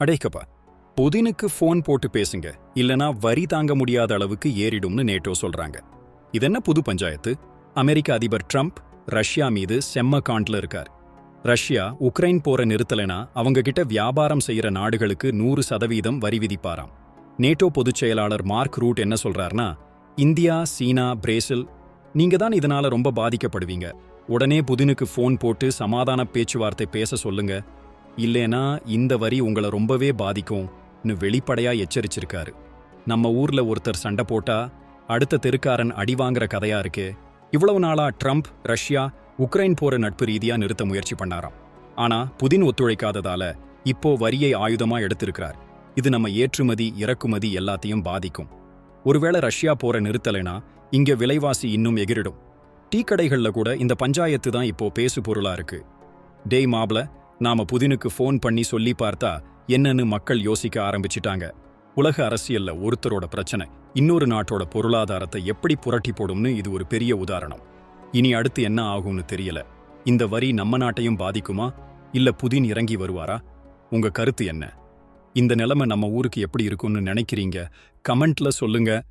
அடேக்கப்பா புதினுக்கு phone போட்டு பேசுங்க இல்லனா வரி தாங்க முடியாத அளவுக்கு ஏறிடும்னு நேட்டோ சொல்றாங்க. இதென்ன புது பஞ்சாயத்து? அமெரிக்க அதிபர் ட்ரம்ப் ரஷ்யா மீது செம்ம காண்ட்ல இருக்கார். ரஷ்யா உக்ரைன் போற நிறுத்தலைனா அவங்க கிட்ட வியாபாரம் செய்யற நாடுகளுக்கு நூறு சதவீதம் வரி விதிப்பாராம். நேட்டோ பொதுச் செயலாளர் மார்க் ரூட் என்ன சொல்றாருன்னா இந்தியா சீனா பிரேசில் நீங்க தான் இதனால ரொம்ப பாதிக்கப்படுவீங்க. உடனே புதினுக்கு ஃபோன் போட்டு சமாதான பேச்சுவார்த்தை பேச சொல்லுங்க இல்லேனா இந்த வரி உங்களை ரொம்பவே பாதிக்கும்னு வெளிப்படையா எச்சரிச்சிருக்காரு. நம்ம ஊர்ல ஒருத்தர் சண்டை போட்டா அடுத்த தெருக்காரன் அடி வாங்குற கதையா இருக்கே. இவ்வளவு நாளா ட்ரம்ப் ரஷ்யா உக்ரைன் போற நட்பு ரீதியா நிறுத்த முயற்சி பண்ணாராம். ஆனா புதின் ஒத்துழைக்காததால இப்போ வரியை ஆயுதமா எடுத்திருக்கிறார். இது நம்ம ஏற்றுமதி இறக்குமதி எல்லாத்தையும் பாதிக்கும். ஒருவேளை ரஷ்யா போற நிறுத்தலைனா இங்க விலைவாசி இன்னும் எகிரிடும். டீ கடைகள்ல கூட இந்த பஞ்சாயத்து தான் இப்போ பேசு பொருளா இருக்கு. டேய் மாப்ள நாம புதினுக்கு ஃபோன் பண்ணி சொல்லி பார்த்தா என்னன்னு மக்கள் யோசிக்க ஆரம்பிச்சிட்டாங்க. உலக அரசியல்ல ஒருத்தரோட பிரச்சனை இன்னொரு நாட்டோட பொருளாதாரத்தை எப்படி புரட்டி போடும்னு இது ஒரு பெரிய உதாரணம். இனி அடுத்து என்ன ஆகும்னு தெரியல. இந்த வரி நம்ம நாட்டையும் பாதிக்குமா? இல்ல புதின் இறங்கி வருவாரா? உங்க கருத்து என்ன? இந்த நிலைமை நம்ம ஊருக்கு எப்படி இருக்கும்னு நினைக்கிறீங்க? கமெண்ட்ல சொல்லுங்க.